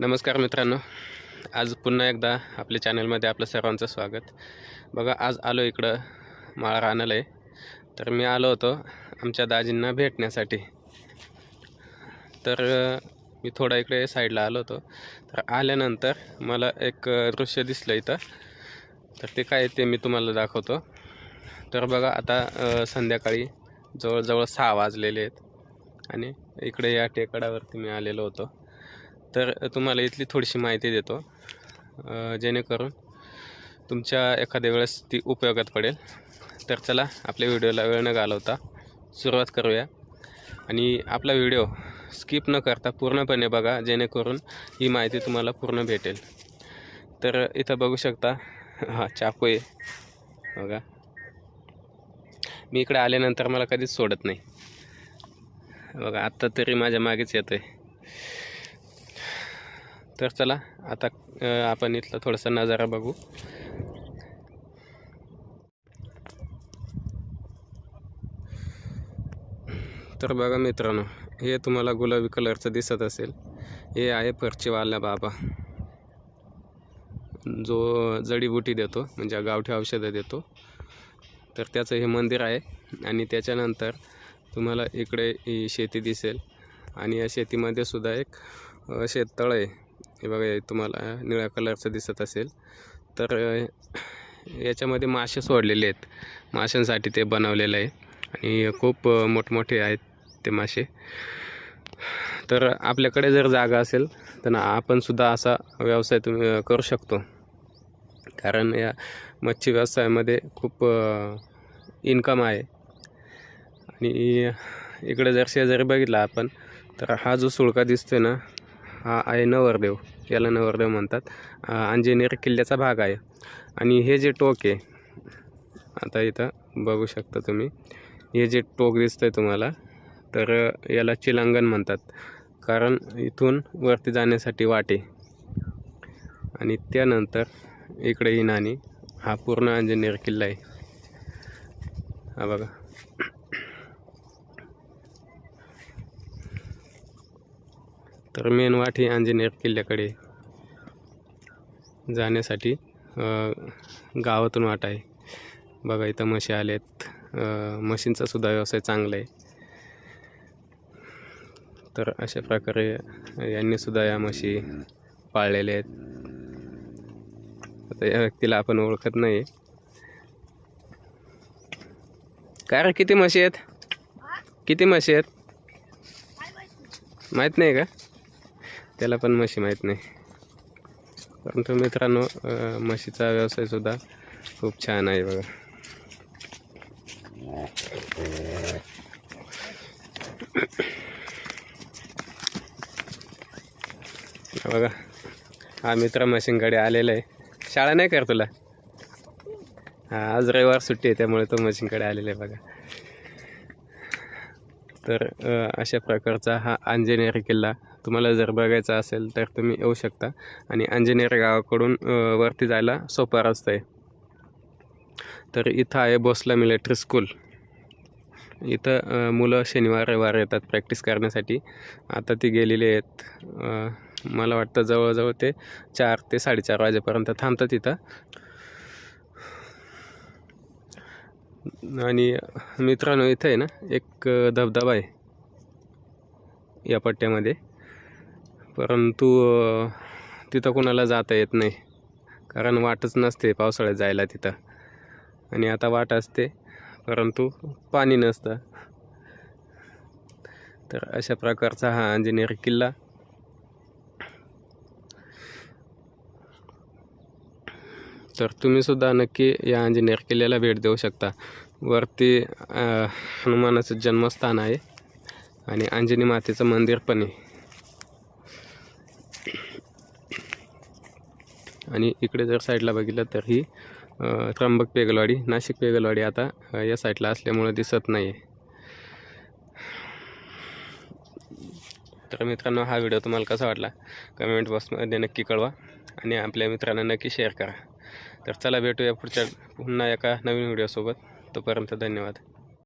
नमस्कार मित्रांनो. आज पुन्हा एकदा आपल्या चॅनलमध्ये आपलं सर्वांचं स्वागत. बघा आज आलो इकडं माळा रानाला आहे तर मी आलो होतो आमच्या दाजींना भेटण्यासाठी. तर मी थोडा इकडे साईडला आलो होतो. तर आल्यानंतर मला एक दृश्य दिसलं इथं. तर ते काय ते मी तुम्हाला दाखवतो. तर बघा आता संध्याकाळी जवळजवळ सहा वाजलेले आहेत. आणि इकडे या टेकडावरती मी आलेलो होतो. तर तुम्हाला इथली थोडीशी माहिती देतो. जेणेकरून तुमच्या एखाद्या वेळेस ती उपयोगात पडेल. तर चला आपल्या व्हिडिओला वेळ न घालवता सुरुवात करूया. आणि आपला व्हिडिओ स्किप न करता पूर्णपणे बघा जेणेकरून ही माहिती तुम्हाला पूर्ण भेटेल. तर इथं बघू शकता हा चाकू आहे. बघा. मी इकडे आल्यानंतर मला कधीच सोडत नाही. बघा आत्ता तरी माझ्या मागेच येतो आहे तर चला आता आपण इथला थोडासा नजारा बघू. तर बघा मित्रांनो हे तुम्हाला गुलाबी कलरचं दिसत असेल. हे आहे पर्चीवाला बाबा. जो जडीबुटी देतो म्हणजे गावठी औषधं देतो. तर त्याचं हे मंदिर आहे आणि त्याच्यानंतर तुम्हाला इकडे ही शेती दिसेल. आणि या शेतीमध्ये सुद्धा एक शेततळ आहे. हे बघा तुम्हाला निळ्या कलरचं दिसत असेल. तर याच्यामध्ये मासे सोडलेले आहेत. माशांसाठी ते बनवलेलं आहे. आणि खूप मोठमोठे आहेत ते मासे. तर आपल्याकडे जर जागा असेल तर आपणसुद्धा आपण सुद्धा असा व्यवसाय तुम्ही करू शकतो. कारण या मच्छी व्यवसायामध्ये खूप इन्कम आहे. आणि इकडे जर शेजारी बघितला आपण तर हा जो सुळका दिसतो ना हा आहे नवरदेव याला नवरदेव म्हणतात. अंजनेर किल्ल्याचा भाग आहे. आणि हे जे टोक आहे आता इथं बघू शकता तुम्ही हे जे टोक दिसतंय तुम्हाला तर याला चिलांगण म्हणतात. कारण इथून वरती जाण्यासाठी वाटे आणि त्यानंतर इकडे ही नाणी हा पूर्ण अंजनेर किल्ला आहे. हा बघा. तर मेन वाट ही अंजनेर किल्ल्याकडे जाण्यासाठी गावातून वाट आहे. बघा इथं म्हशी आलेत. म्हशींचा सुद्धा व्यवसाय चांगला आहे. तर अशा प्रकारे यांनी सुद्धा या म्हशी पाळलेल्या आहेत. आता या व्यक्तीला आपण ओळखत नाही काय रे किती म्हशी आहेत? किती म्हशी आहेत? माहीत नाही का? त्याला पण म्हशी माहीत नाही. परंतु मित्रांनो म्हशीचा व्यवसायसुद्धा खूप छान आहे बघा. बघा हा मित्र मशीनकडे आलेला आहे. शाळा नाही कर तुला? हा आज रविवार सुट्टी आहे त्यामुळे तो मशीनकडे आलेला आहे बघा. तर अशा प्रकारचा हा अंजनेरी किल्ला तुम्हाला जर बघायचं असेल तर तुम्ही येऊ शकता. आणि अंजनेर गावाकडून वरती जायला सोपा रस्ता आहे. तर इथं आहे भोसला मिलिटरी स्कूल. इथं मुलं शनिवार रविवार येतात प्रॅक्टिस करण्यासाठी. आता ती गेलेली आहेत मला वाटतं जवळजवळ ते चार ते साडेचार वाजेपर्यंत थांबतात इथं. आणि मित्रांनो इथं आहे ना एक धबधबा आहे. या पट्ट्यामध्ये. परंतु तिथं कोणाला जाता येत नाही. कारण वाटच नसते पावसाळ्यात जायला तिथं. आणि आता वाट असते परंतु पाणी नसतं. तर अशा प्रकारचा हा अंजनेरी किल्ला. तर तुम्ही सुद्धा नक्की या अंजनेर किल्ल्याला भेट देऊ शकता. वरती हनुमानाचं जन्मस्थान आहे. आणि अंजनी मातेचं मंदिर पण आहे. आणि इकडे जर साईडला बघितलं तर ही त्र्यंबक पेगलवाडी नाशिक पेगलवाडी आता या साईडला असल्यामुळं दिसत नाही आहे तर मित्रांनो हा व्हिडिओ तुम्हाला कसा वाटला? कमेंट बॉक्समध्ये नक्की कळवा आणि आपल्या मित्रांना नक्की शेअर करा. तर चला भेटूया पुढच्या पुन्हा एका नवीन व्हिडिओसोबत. तोपर्यंत धन्यवाद.